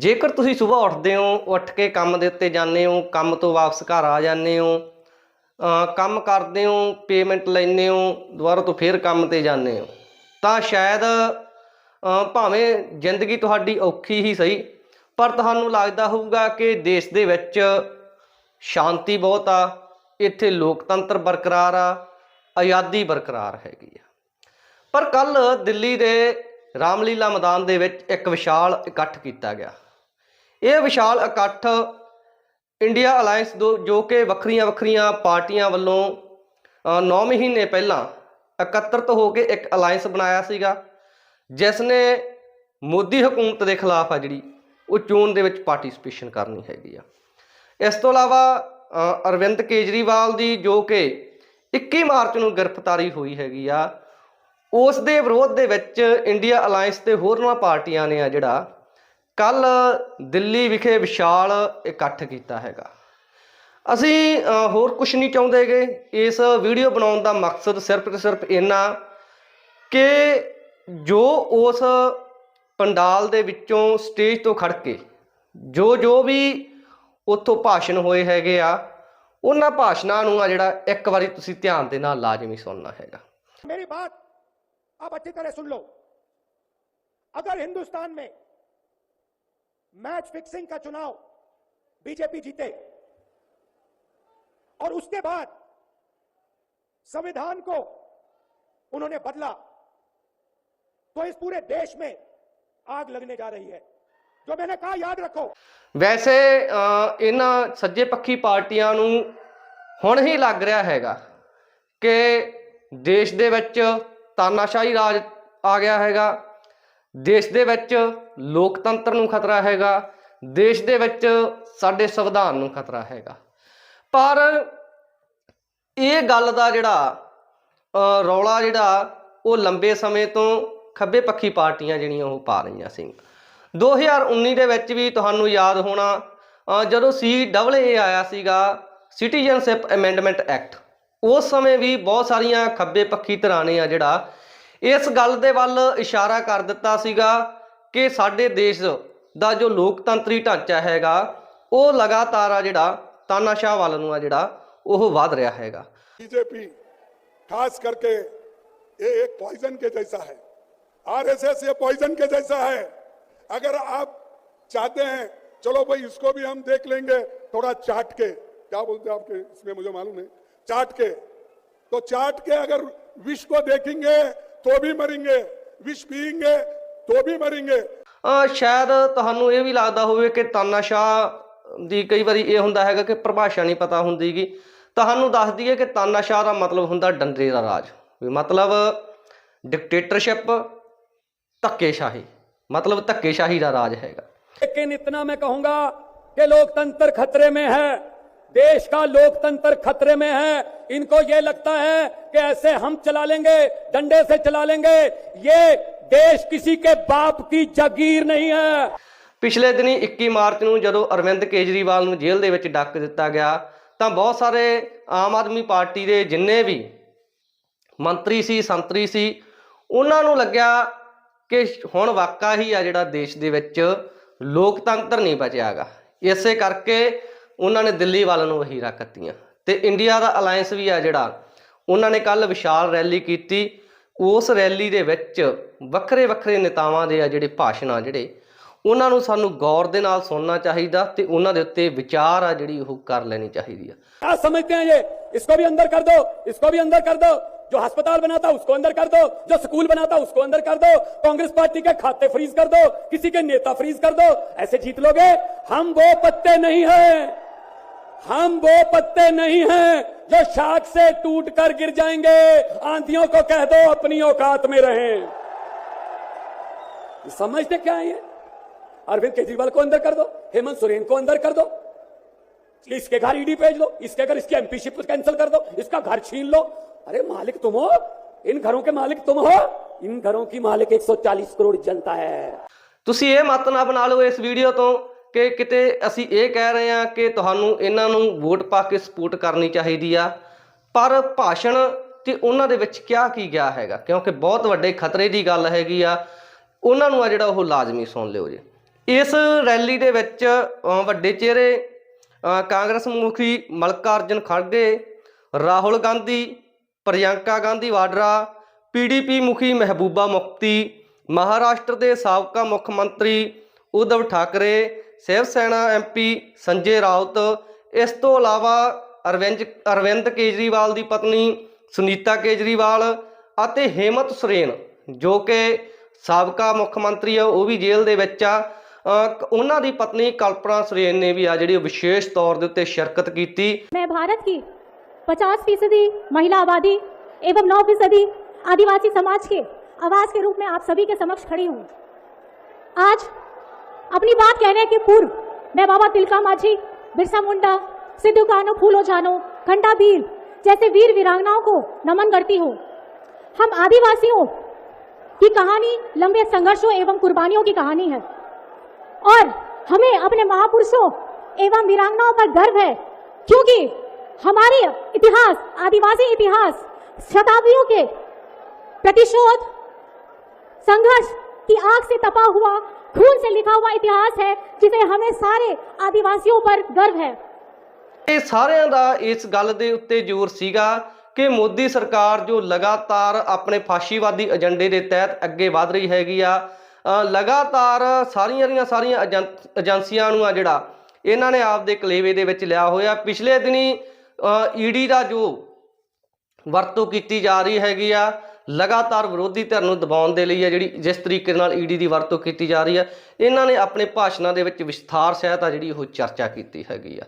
ਜੇਕਰ ਤੁਸੀਂ ਸਵੇਰ ਉੱਠਦੇ ਹੋ, ਉੱਠ ਕੇ ਕੰਮ ਦੇ ਉੱਤੇ ਜਾਂਦੇ ਹੋ, ਕੰਮ ਤੋਂ ਵਾਪਸ ਘਰ ਆ ਜਾਂਦੇ ਹੋ ਕੰਮ ਕਰਦੇ ਹੋ ਪੇਮੈਂਟ ਲੈਂਦੇ ਹੋ, ਦੁਬਾਰਾ ਤੋਂ ਫੇਰ ਕੰਮ ਤੇ ਜਾਂਦੇ ਹੋ, ਤਾਂ ਸ਼ਾਇਦ ਭਾਵੇਂ ਜ਼ਿੰਦਗੀ ਤੁਹਾਡੀ ਔਖੀ ਹੀ ਸਹੀ, ਪਰ ਤੁਹਾਨੂੰ ਲੱਗਦਾ ਹੋਊਗਾ ਕਿ ਦੇਸ਼ ਦੇ ਵਿੱਚ ਸ਼ਾਂਤੀ ਬਹੁਤ ਆ, ਇੱਥੇ ਲੋਕਤੰਤਰ ਬਰਕਰਾਰ ਆ, ਆਜ਼ਾਦੀ ਬਰਕਰਾਰ ਹੈਗੀ ਆ। ਪਰ ਕੱਲ ਦਿੱਲੀ ਦੇ ਰਾਮਲੀਲਾ ਮੈਦਾਨ ਦੇ ਵਿੱਚ ਇੱਕ ਵਿਸ਼ਾਲ ਇਕੱਠ ਕੀਤਾ ਗਿਆ। ਇਹ ਵਿਸ਼ਾਲ ਇਕੱਠ ਇੰਡੀਆ ਅਲਾਈਅੰਸ ਦੋ ਜੋ ਕਿ ਵੱਖਰੀਆਂ ਵੱਖਰੀਆਂ ਪਾਰਟੀਆਂ ਵੱਲੋਂ 9 ਮਹੀਨੇ ਪਹਿਲਾਂ ਇਕੱਤਰਤ ਹੋ ਕੇ ਇੱਕ ਅਲਾਈਅੰਸ ਬਣਾਇਆ ਸੀਗਾ ਜਿਸ ਨੇ ਮੋਦੀ ਹਕੂਮਤ ਦੇ ਖਿਲਾਫ ਆ ਜਿਹੜੀ, ਉਹ ਚੋਣ ਦੇ ਵਿੱਚ ਪਾਰਟਿਸਿਪੇਸ਼ਨ ਕਰਨੀ ਹੈਗੀ ਆ। ਇਸ ਤੋਂ ਇਲਾਵਾ ਅਰਵਿੰਦ ਕੇਜਰੀਵਾਲ ਦੀ ਜੋ ਕਿ 21 ਮਾਰਚ ਨੂੰ ਗ੍ਰਿਫਤਾਰੀ ਹੋਈ ਹੈਗੀ ਆ, ਉਸ ਦੇ ਵਿਰੋਧ ਦੇ ਵਿੱਚ ਇੰਡੀਆ ਅਲਾਈਅੰਸ ਤੇ ਹੋਰਨਾਂ ਪਾਰਟੀਆਂ ਨੇ ਆ ਜਿਹੜਾ ਕੱਲ ਦਿੱਲੀ ਵਿਖੇ ਵਿਸ਼ਾਲ ਇਕੱਠ ਕੀਤਾ ਹੈਗਾ। ਅਸੀਂ ਹੋਰ ਕੁਝ ਨਹੀਂ ਚਾਹੁੰਦੇਗੇ ਇਸ ਵੀਡੀਓ ਬਣਾਉਣ ਦਾ ਮਕਸਦ ਸਿਰਫ ਤੇ ਸਿਰਫ ਇਹਨਾਂ ਕਿ ਜੋ ਉਸ ਪੰਡਾਲ ਦੇ ਵਿੱਚੋਂ ਸਟੇਜ ਤੋਂ ਖੜ ਕੇ, ਜੋ ਜੋ ਵੀ ਉੱਥੋਂ ਭਾਸ਼ਣ ਹੋਏ ਹੈਗੇ ਆ, ਉਹਨਾਂ ਭਾਸ਼ਣਾਂ ਨੂੰ ਆ ਜਿਹੜਾ ਇੱਕ ਵਾਰੀ ਤੁਸੀਂ ਧਿਆਨ ਦੇ ਨਾਲ ਲਾਜ਼ਮੀ ਸੁਣਨਾ ਹੈਗਾ। ਮੇਰੀ ਬਾਤ ਆਪ ਅੱਛੀ ਤਰ੍ਹਾਂ ਸੁਣ ਲਓ। ਅਗਰ ਹਿੰਦੁਸਤਾਨ ਮੇਂ मैच फिक्सिंग का चुनाव बीजेपी जीते और उसके बाद संविधान को उन्होंने बदला तो इस पूरे देश में आग लगने जा रही है जो मैंने कहा याद रखो ਵੈਸੇ ਅ, ਇਹਨਾਂ ਸੱਜੇ ਪੱਖੀ ਪਾਰਟੀਆਂ ਨੂੰ ਹੁਣ ਹੀ ਲੱਗ ਰਿਹਾ ਹੈਗਾ ਕਿ ਦੇਸ਼ ਦੇ ਵਿੱਚ ਤਾਨਾਸ਼ਾਹੀ ਰਾਜ ਆ ਗਿਆ ਹੈਗਾ ਦੇਸ਼ ਦੇ ਵਿੱਚ ਲੋਕਤੰਤਰ ਨੂੰ ਖਤਰਾ ਹੈਗਾ, ਦੇਸ਼ ਦੇ ਵਿੱਚ ਸਾਡੇ ਸੰਵਿਧਾਨ ਨੂੰ ਖਤਰਾ ਹੈਗਾ। ਪਰ ਇਹ ਗੱਲ ਦਾ ਜਿਹੜਾ ਰੌਲਾ ਜਿਹੜਾ, ਉਹ ਲੰਬੇ ਸਮੇਂ ਤੋਂ ਖੱਬੇ ਪੱਖੀ ਪਾਰਟੀਆਂ ਜਿਹੜੀਆਂ ਉਹ ਪਾ ਰਹੀਆਂ ਸੀ। 2019 ਦੇ ਵਿੱਚ ਵੀ ਤੁਹਾਨੂੰ ਯਾਦ ਹੋਣਾ ਜਦੋਂ ਸੀ ਡਬਲ ਏ ਆਇਆ ਸੀਗਾ ਸਿਟੀਜ਼ਨਸ਼ਿਪ ਅਮੈਂਡਮੈਂਟ ਐਕਟ ਉਸ ਸਮੇਂ ਵੀ ਬਹੁਤ ਸਾਰੀਆਂ ਖੱਬੇ ਪੱਖੀ ਧਿਰਾਂ ਨੇ ਆ ਜਿਹੜਾ ਇਸ ਗੱਲ ਦੇ ਵੱਲ ਇਸ਼ਾਰਾ ਕਰ ਦਿੱਤਾ ਸੀਗਾ ਕਿ ਸਾਡੇ ਦੇਸ਼ ਦਾ ਜੋ ਲੋਕਤੰਤਰੀ ਢਾਂਚਾ ਹੈਗਾ ਉਹ ਲਗਾਤਾਰ ਆ ਜਿਹੜਾ ਤਾਨਾਸ਼ਾਹ ਵੱਲ ਨੂੰ ਆ ਜਿਹੜਾ ਉਹ ਵਧ ਰਿਹਾ ਹੈਗਾ बीजेपी खास करके ये एक पॉइजन के जैसा है आरएसएस ये पॉइजन के जैसा है अगर आप चाहते हैं चलो भाई इसको भी हम देख लेंगे थोड़ा चाट के क्या बोलते हैं आपके इसमें मुझे मालूम नहीं चाट के तो चाट के अगर विष को देखेंगे तो भी मरेंगे विष पिएंगे तो भी मरेंगे ਅ, ਸ਼ਾਇਦ ਤੁਹਾਨੂੰ ਇਹ ਵੀ ਲੱਗਦਾ ਹੋਵੇ ਕਿ ਤਾਨਾਸ਼ਾਹ ਦੀ ਕਈ ਵਾਰੀ ਇਹ ਹੁੰਦਾ ਹੈਗਾ ਕਿ ਪਰਿਭਾਸ਼ਾ ਨਹੀਂ ਪਤਾ ਹੁੰਦੀਗੀ ਤੁਹਾਨੂੰ ਦੱਸ ਦਈਏ ਕਿ ਤਾਨਾਸ਼ਾਹ ਦਾ ਮਤਲਬ ਹੁੰਦਾ ਡੰਡੇ ਦਾ ਰਾਜ ਵੀ ਮਤਲਬ ਡਿਕਟੇਟਰਸ਼ਿਪ ਧੱਕੇਸ਼ਾਹੀ ਮਤਲਬ ਧੱਕੇਸ਼ਾਹੀ ਦਾ ਰਾਜ ਹੈਗਾ लेकिन इतना मैं कहूंगा कि लोकतंत्र खतरे में है देश का लोकतंत्र खतरे में है इनको ये लगता है कि ऐसे हम चला लेंगे डंडे से चला लेंगे ये देश किसी के बाप की जागीर नहीं है ਪਿਛਲੇ ਦਿਨੀ 21 ਮਾਰਚ ਨੂੰ ਜਦੋਂ ਅਰਵਿੰਦ ਕੇਜਰੀਵਾਲ ਨੂੰ ਜੇਲ੍ਹ ਦੇ ਵਿੱਚ ਡੱਕ ਦਿੱਤਾ ਗਿਆ ਤਾਂ ਬਹੁਤ ਸਾਰੇ ਆਮ ਆਦਮੀ ਪਾਰਟੀ ਦੇ ਜਿੰਨੇ ਵੀ ਮੰਤਰੀ ਸੀ ਸੰਤਰੀ ਸੀ ਉਹਨਾਂ ਨੂੰ ਲੱਗਿਆ ਕਿ ਹੁਣ ਵਾਕਾ ਹੀ ਆ ਜਿਹੜਾ ਦੇਸ਼ ਦੇ ਵਿੱਚ ਲੋਕਤੰਤਰ ਨਹੀਂ ਬਚਿਆਗਾ ਇਸੇ ਕਰਕੇ ਉਹਨਾਂ ਨੇ ਦਿੱਲੀ ਵੱਲ ਨੂੰ ਵਹੀ ਰੱਖਤੀਆਂ ਤੇ ਇੰਡੀਆ ਦਾ ਅਲਾਈਅੰਸ ਵੀ ਆ ਜਿਹੜਾ ਉਹਨਾਂ ਨੇ ਕੱਲ ਵਿਸ਼ਾਲ ਰੈਲੀ ਕੀਤੀ ਉਸ ਰੈਲੀ ਦੇ ਵਿੱਚ ਵੱਖਰੇ ਵੱਖਰੇ ਨੇਤਾਵਾਂ ਦੇ ਆ ਜਿਹੜੇ ਭਾਸ਼ਣ ਆ ਜਿਹੜੇ ਉਹਨਾਂ ਨੂੰ ਸਾਨੂੰ ਗੌਰ ਦੇ ਨਾਲ ਸੁਣਨਾ ਚਾਹੀਦਾ ਤੇ ਉਹਨਾਂ ਦੇ ਉੱਤੇ ਵਿਚਾਰ ਆ ਜਿਹੜੀ ਉਹ ਕਰ ਲੈਣੀ ਚਾਹੀਦੀ ਆ क्या समझते हैं ये इसको भी अंदर कर दो इसको भी अंदर कर दो जो अस्पताल बनाता उसको अंदर कर दो जो स्कूल बनाता उसको अंदर कर दो कांग्रेस पार्टी के खाते फ्रीज कर दो किसी के नेता फ्रीज कर दो ऐसे जीत लोगे हम वो पत्ते नहीं हैं हम वो पत्ते नहीं हैं जो शाख से टूट कर गिर जाएंगे आंधियों को कह दो अपनी औकात में रहें ये समझते क्या है ये अरविंद केजरीवाल को अंदर कर दो हेमंत सोरेन को अंदर कर दो इसके घर ईडी भेज दो इसके घर इसकी एमपीशिप कैंसिल कर दो इसका घर छीन लो अरे मालिक तुम हो इन घरों के मालिक तुम हो इन घरों की मालिक 140 करोड़ जनता है ਤੁਸੀਂ ਇਹ ਮਤ ਨਾ ਬਣਾ ਲਓ ਇਸ ਵੀਡੀਓ ਤੋਂ ਕਿ ਕਿਤੇ ਅਸੀਂ ਇਹ ਕਹਿ ਰਹੇ ਹਾਂ ਕਿ ਤੁਹਾਨੂੰ ਇਹਨਾਂ ਨੂੰ ਵੋਟ ਪਾ ਕੇ ਸਪੋਰਟ ਕਰਨੀ ਚਾਹੀਦੀ ਆ, ਪਰ ਭਾਸ਼ਣ ਤੇ ਉਹਨਾਂ ਦੇ ਵਿੱਚ ਕਿਹਾ ਕੀ ਗਿਆ ਹੈਗਾ? ਕਿਉਂਕਿ ਬਹੁਤ ਵੱਡੇ ਖਤਰੇ ਦੀ ਗੱਲ ਹੈਗੀ ਆ, ਉਹਨਾਂ ਨੂੰ ਆ ਜਿਹੜਾ ਉਹ ਲਾਜ਼ਮੀ ਸੁਣ ਲਿਓ ਜੀ। ਇਸ ਰੈਲੀ ਦੇ ਵਿੱਚ ਵੱਡੇ ਚਿਹਰੇ ਕਾਂਗਰਸ ਮੁਖੀ ਮਲਕਾਰਜਨ ਖੜਗੇ, ਰਾਹੁਲ ਗਾਂਧੀ, ਪ੍ਰਿਯੰਕਾ ਗਾਂਧੀ ਵਾਡਰਾ ਪੀਡੀਪੀ ਮੁਖੀ ਮਹਿਬੂਬਾ ਮੁਫਤੀ, ਮਹਾਰਾਸ਼ਟਰ ਦੇ ਸਾਬਕਾ ਮੁੱਖ ਮੰਤਰੀ ਉਧਵ ਠਾਕਰੇ ਸ਼ਿਵ ਸੈਨਾ ਐਮਪੀ ਸੰਜੇ ਰਾਉਤ ਇਸ ਤੋਂ ਇਲਾਵਾ ਅਰਵਿੰਦ ਅਰਵਿੰਦ ਕੇਜਰੀਵਾਲ ਦੀ ਪਤਨੀ ਸੁਨੀਤਾ ਕੇਜਰੀਵਾਲ ਅਤੇ ਹੇਮਤ ਸੋਰੇਨ ਜੋ ਕਿ ਸਾਬਕਾ ਮੁੱਖ ਮੰਤਰੀ ਆ ਉਹ ਵੀ ਜੇਲ੍ਹ ਦੇ ਵਿੱਚ ਆ ਅ, ਕ- ਉਹਨਾਂ ਦੀ ਪਤਨੀ ਕਲਪਨਾ ਸੋਰੇਨ ਨੇ ਵੀ ਆ ਜਿਹੜੀ ਉਹ ਵਿਸ਼ੇਸ਼ ਤੌਰ ਦੇ ਉੱਤੇ ਸ਼ਿਰਕਤ ਕੀਤੀ मैं भारत की 50 फीसदी महिला आबादी एवं 9 फीसदी आदिवासी समाज के आवाज के रूप में आप सभी के समक्ष खड़ी हूँ आज अपनी बात कहने के पूर्व, मैं बाबा तिलका माझी, बिरसा मुंडा, सिद्धू कानो फूलो जानो खंडा भील जैसे वीर वीरांगनाओं को नमन करती हूँ। हम आदिवासियों की कहानी लंबे संघर्षों एवं कुर्बानियों की कहानी है। और हमें अपने महापुरुषों एवं वीरांगनाओं पर गर्व है, क्योंकि हमारे इतिहास, आदिवासी इतिहास शताब्दियों के प्रतिशोध, संघर्ष की आग से तपा हुआ खून से लिखा हुआ इतिहास है जिसे हमें सारे आदिवासियों पर गर्व है ਇਹ ਸਾਰਿਆਂ ਦਾ ਇਸ ਗੱਲ ਦੇ ਉੱਤੇ ਜ਼ੋਰ ਸੀਗਾ ਕਿ ਮੋਦੀ ਸਰਕਾਰ ਜੋ ਲਗਾਤਾਰ ਆਪਣੇ ਫਾਸ਼ੀਵਾਦੀ ਏਜੰਡੇ ਦੇ ਤਹਿਤ ਅੱਗੇ ਵਧ ਰਹੀ ਹੈਗੀ ਆ ਅ, ਲਗਾਤਾਰ ਸਾਰੀਆਂ ਦੀਆਂ ਸਾਰੀਆਂ ਏਜੰ- ਏਜੰਸੀਆਂ ਨੂੰ ਆ ਜਿਹੜਾ ਇਹਨਾਂ ਨੇ ਆਪਦੇ ਕਲੇਵੇ ਦੇ ਵਿੱਚ ਲਿਆ ਹੋਇਆ ਪਿਛਲੇ ਦਿਨੀ ਈਡੀ ਦਾ ਜੋ ਵਰਤੋਂ ਕੀਤੀ ਜਾ ਰਹੀ ਹੈਗੀ ਆ ਲਗਾਤਾਰ ਵਿਰੋਧੀ ਧਿਰ ਨੂੰ ਦਬਾਉਣ ਦੇ ਲਈ ਆ ਜਿਹੜੀ ਜਿਸ ਤਰੀਕੇ ਨਾਲ ਈਡੀ ਦੀ ਵਰਤੋਂ ਕੀਤੀ ਜਾ ਰਹੀ ਹੈ, ਇਹਨਾਂ ਨੇ ਆਪਣੇ ਭਾਸ਼ਣਾਂ ਦੇ ਵਿੱਚ ਵਿਸਥਾਰ ਸਹਿਤ ਆ ਜਿਹੜੀ ਉਹ ਚਰਚਾ ਕੀਤੀ ਹੈਗੀ ਆ।